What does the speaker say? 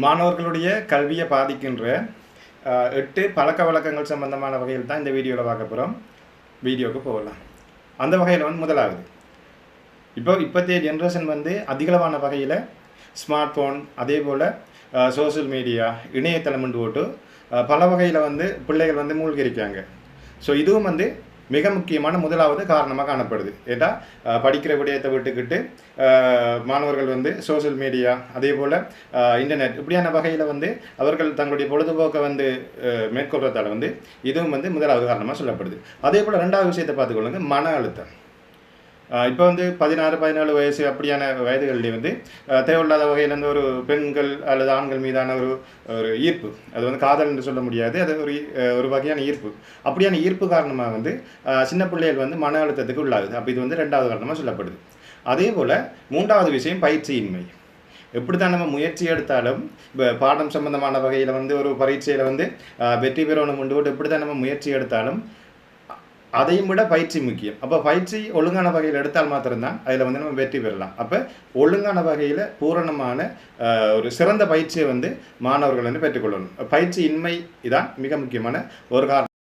மாணவர்களுடைய கல்வியை பாதிக்கின்ற எட்டு பழக்க வழக்கங்கள் சம்பந்தமான வகையில் தான் இந்த வீடியோவில் பார்க்க போகிறோம் வீடியோவுக்கு போகலாம். அந்த வகையில் வந்து முதலாவது இப்போ இப்போத்தைய ஜென்ரேஷன் வந்து அதிகளவான வகையில் ஸ்மார்ட் ஃபோன் அதே போல் சோஷியல் மீடியா இணையதளம் போட்டு பல வகையில் வந்து பிள்ளைகள் வந்து மூழ்கி இருக்காங்க. ஸோ இதுவும் வந்து மிக முக்கியமான முதலாவது காரணமாக காணப்படுது. ஏட்டா படிக்கிற விடயத்தை விட்டுக்கிட்டு மாணவர்கள் வந்து சோஷியல் மீடியா அதே போல் இன்டர்நெட் இப்படியான வகையில் வந்து அவர்கள் தங்களுடைய பொழுதுபோக்கை வந்து மேற்கொள்றதால வந்து இதுவும் வந்து முதலாவது காரணமாக சொல்லப்படுது. அதே போல் ரெண்டாவது விஷயத்தை பார்த்துக்கொள்ளுங்க மன அழுத்தம். இப்போ வந்து பதினாறு பதினாலு வயசு அப்படியான வயதுகளில் வந்து தேவையில்லாத வகையில் வந்து ஒரு பெண்கள் அல்லது ஆண்கள் மீதான ஒரு ஒரு ஈர்ப்பு. அது வந்து காதல் என்று சொல்ல முடியாது. அது ஒரு ஒரு வகையான ஈர்ப்பு. அப்படியான ஈர்ப்பு காரணமாக வந்து சின்ன பிள்ளைகள் வந்து மன அழுத்தத்துக்கு உள்ளாகுது. அப்போ இது வந்து ரெண்டாவது காரணமாக சொல்லப்படுது. அதே போல் மூன்றாவது விஷயம் பயிற்சியின்மை. எப்படி தான் நம்ம முயற்சி எடுத்தாலும் இப்போ பாடம் சம்பந்தமான வகையில் வந்து ஒரு பரீட்சையில் வந்து வெற்றி பெறணும் கொண்டு எப்படி தான் நம்ம முயற்சி எடுத்தாலும் அதையும் விட பயிற்சி முக்கியம். அப்போ பயிற்சி ஒழுங்கான வகையில் எடுத்தால் மாத்திரம்தான் அதில் வந்து நம்ம வெற்றி பெறலாம். அப்போ ஒழுங்கான வகையில் பூரணமான ஒரு சிறந்த பயிற்சியை வந்து மாணவர்கள் வந்து பெற்றுக்கொள்ளணும் பயிற்சி இன்மை இதான் மிக முக்கியமான ஒரு காரணம்.